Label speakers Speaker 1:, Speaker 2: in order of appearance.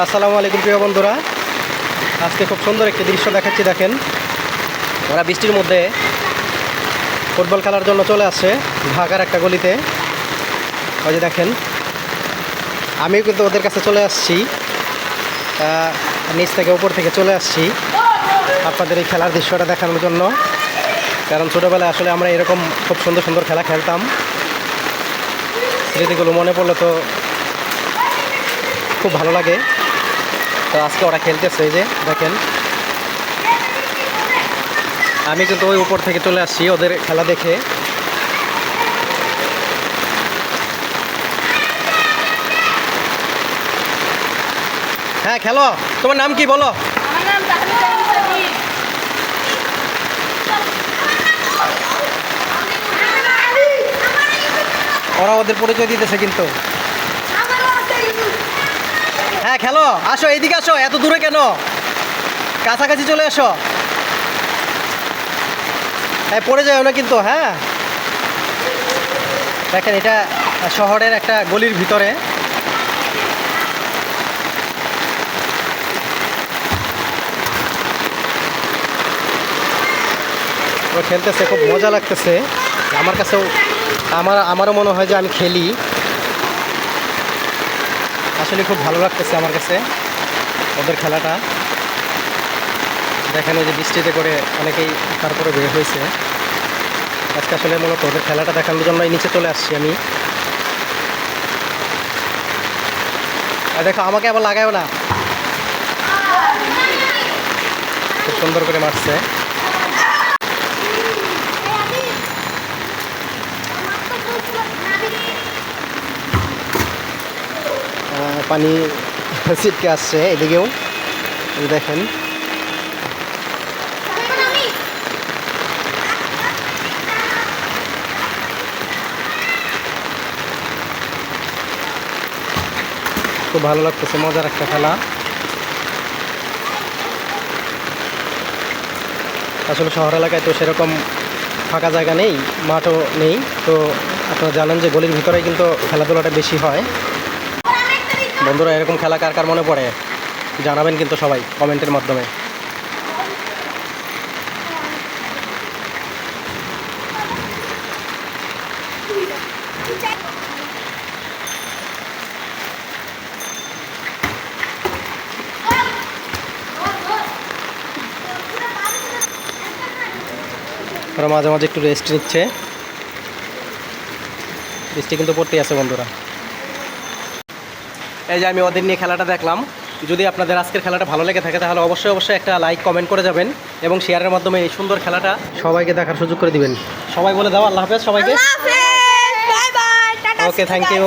Speaker 1: আসসালামু আলাইকুম প্রিয় বন্ধুরা। আজকে খুব সুন্দর একটি দৃশ্য দেখাচ্ছি, দেখেন। ওরা বৃষ্টির মধ্যে ফুটবল খেলার জন্য চলে আসছে, ঢাকার একটা গলিতে। ওই যে দেখেন, আমিও কিন্তু ওদের কাছে চলে আসছি। নিচ থেকে উপর থেকে চলে আসছি আপনাদের এই খেলার দৃশ্যটা দেখানোর জন্য। কারণ ছোটোবেলায় আসলে আমরা এরকম খুব সুন্দর সুন্দর খেলা খেলতাম। স্মৃতিগুলো মনে পড়লে তো খুব ভালো লাগে। তো আজকে ওরা খেলতেছে যে দেখেন। আমি কিন্তু ওই উপর থেকে চলে আসছি ওদের খেলা দেখে। হ্যাঁ খেলো। তোমার নাম কি বলো? ওরা ওদের পরিচয় দিতেছে কিন্তু। হ্যাঁ খেলো। আসো এইদিকে আসো। এত দূরে কেন? কাছাকাছি চলে আসো হ্যাঁ পড়ে যাও না কিন্তু হ্যাঁ? দেখেন, এটা শহরের একটা গলির ভিতরে। খেলতেছে, খুব মজা লাগতেছে। আমার কাছেও, আমার, আমারও মনে হয় যে আমি খেলি। আসলে খুব ভালো লাগতেছে আমার কাছে ওদের খেলাটা। দেখেন ওই যে বৃষ্টিতে করে অনেকেই তারপরে বের হয়েছে। আজকে আসলে মূলত ওদের খেলাটা দেখানোর জন্য নিচে চলে আসছি আমি। আর দেখো, আমাকে আবার লাগাও না। খুব সুন্দর করে মারছে। পানি ছিটকে আসছে এদিকেও। দেখেন। খুব ভালো লাগতেছে, মজার একটা খেলা। আসলে শহর এলাকায় তো সেরকম ফাঁকা জায়গা নেই, মাঠও নেই। তো আপনারা জানেন যে গলির ভিতরে কিন্তু খেলাধুলাটা বেশি হয়। বন্ধুরা, এরকম খেলা কার কার মনে পড়ে? জানাবেন কিন্তু সবাই কমেন্টের মাধ্যমে। ওরা মাঝে মাঝে একটু রেস্ট নিচ্ছে। বৃষ্টি কিন্তু পড়তেই আছে বন্ধুরা। এই যে আমি ওদের নিয়ে খেলাটা দেখলাম যদি আপনাদের আজকের খেলাটা ভালো লেগে থাকে তাহলে অবশ্যই অবশ্যই একটা লাইক কমেন্ট করে যাবেন এবং শেয়ারের মাধ্যমে এই সুন্দর খেলাটা সবাইকে দেখার সুযোগ করে দিবেন। সবাই বলে দাও আল্লাহ হাফেজ সবাইকে। Okay thank you